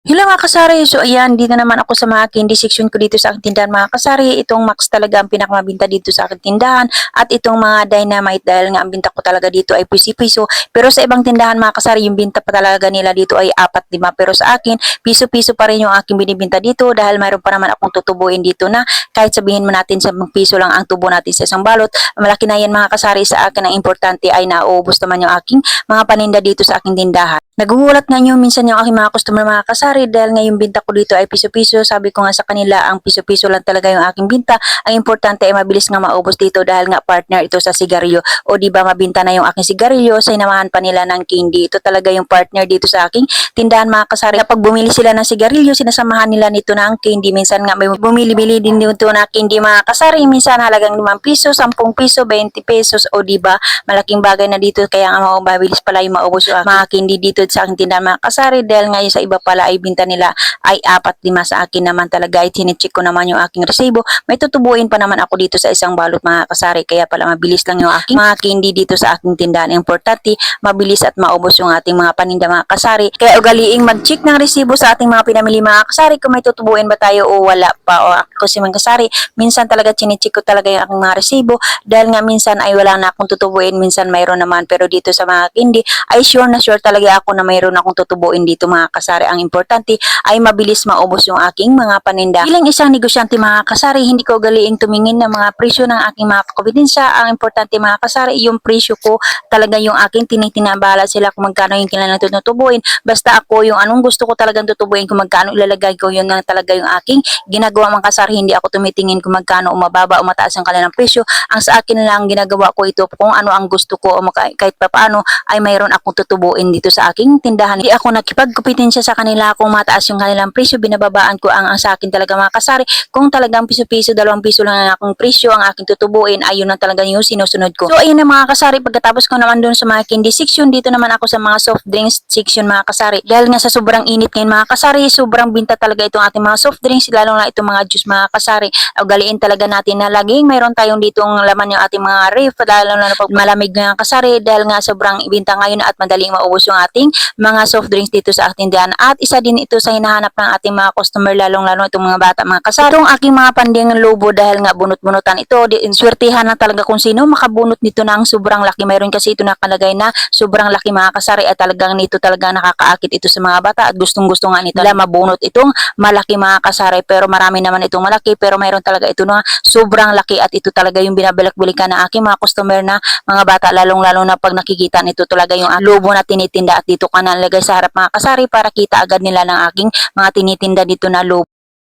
Hello mga kasari, so ayan, dito naman ako sa mga candy section ko dito sa aking tindahan mga kasari. Itong Max talaga ang pinakamabinta dito sa aking tindahan at itong mga dynamite dahil nga ang binta ko talaga dito ay piso-piso. Pero sa ibang tindahan mga kasari, yung binta pa talaga nila dito ay apat lima. Pero sa akin, piso-piso pa rin yung aking binibinta dito dahil mayroon pa naman akong tutubuin dito na kahit sabihin mo natin sa piso lang ang tubo natin sa isang balot, malaki na yan mga kasari sa akin. Ang importante ay nauubos naman yung aking mga paninda dito sa aking tindahan. Nagugulat nga nyo minsan yung aking mga customer mga kasari dahil nga yung binta ko dito ay piso-piso. Sabi ko nga sa kanila ang piso-piso lang talaga yung aking binta. Ang importante ay mabilis nga maubos dito dahil nga partner ito sa sigarilyo. O di ba mabinta na yung aking sigarilyo, sinamahan pa nila ng candy. Ito talaga yung partner dito sa aking tindahan mga kasari. Kapag bumili sila ng sigarilyo, sinasamahan nila nito ng candy. Minsan nga may bumili-bili din dito na candy mga kasari. Minsan halagang 5 piso, 10 piso, 20 pesos. O di ba malaking bagay na dito kaya nga mabilis pala yung maubos yung mga candy dito sa aking tindahan mga kasari dahil ngayon sa iba pala ay binta nila ay apat lima sa akin naman talaga. Ay chinecheck ko naman yung aking resibo may tutubuin pa naman ako dito sa isang balot mga kasari. Kaya pala mabilis lang yung aking mga candy dito sa aking tindahan. Importante mabilis at maubos yung ating mga paninda mga kasari. Kaya ugaliing mag-check ng resibo sa ating mga pinamili mga kasari. Kung may tutubuin ba tayo o wala pa o ako si mga kasari minsan talaga chinecheck ko talaga yung aking mga resibo. Dahil nga minsan ay wala na akong tutubuin minsan mayroon naman. Pero dito sa mga candy ay sure na sure talaga ako na mayroon akong tutubuin dito mga kasari. Ang importante ay mabilis maubos yung aking mga paninda. Bilang isang negosyante mga kasari, hindi ko galiing tumingin ng mga presyo ng aking mga kompetensya. Ang importante mga kasari, yung presyo ko talaga yung aking tinitinabala sila kung magkano yung kailangan tutubuin. Basta ako yung anong gusto ko talagang tutubuin kung magkano ilalagay ko yun lang talaga yung aking ginagawa mga kasari. Hindi ako tumitingin kung magkano o mababa o mataas ang kanilang presyo. Ang sa akin lang ginagawa ko ito kung ano ang gusto ko o kahit pa paano ay mayroon akong tutubuin dito sa aking tindahan. Hindi ako nakipagkumpetensya sa kanila kung mataas yung kanilang presyo, binababaan ko ang, ang sa akin talaga mga kasari. Kung talagang piso-piso, dalawang piso lang ang akong presyo, ang aking tutubuin, ayun na talaga yung sinusunod ko. So ayun na mga kasari, pagkatapos ko naman dun sa mga candy section, dito naman ako sa mga soft drinks section mga kasari. Dahil nga sa sobrang init ngayon mga kasari, sobrang binta talaga itong ating mga soft drinks, lalo na itong mga juice mga kasari. Ugaliin talaga natin na laging mayroon tayong ditong laman yung ating mga ref, lalo na pag malamig nga kasari, dahil nga sobrang ibinta ngayon at madaling maubos yung ating mga soft drinks dito sa ating tindahan. At isa din ito sa hinahanap ng ating mga customer, lalong-lalo itong mga bata, mga kasari. Itong aking mga panding lobo dahil nga bunot-bunutan ito, di, swertihan na talaga kung sino makabunot nito ng sobrang laki. Mayroon kasi ito nakalagay na sobrang laki mga kasari at talagang nito talaga nakakaakit ito sa mga bata at gustong-gusto nga nito nila mabunot itong malaki mga kasari. Pero marami naman itong malaki pero mayroon talaga ito na sobrang laki at ito talaga yung binabalik-balikan ng aking mga customer na mga bata lalong-lalo na pag nakikita nito talaga yung lobo na tinitinda at dito ka nalagay sa harap mga kasari para kita agad nila ng aking mga tinitinda dito na lobo.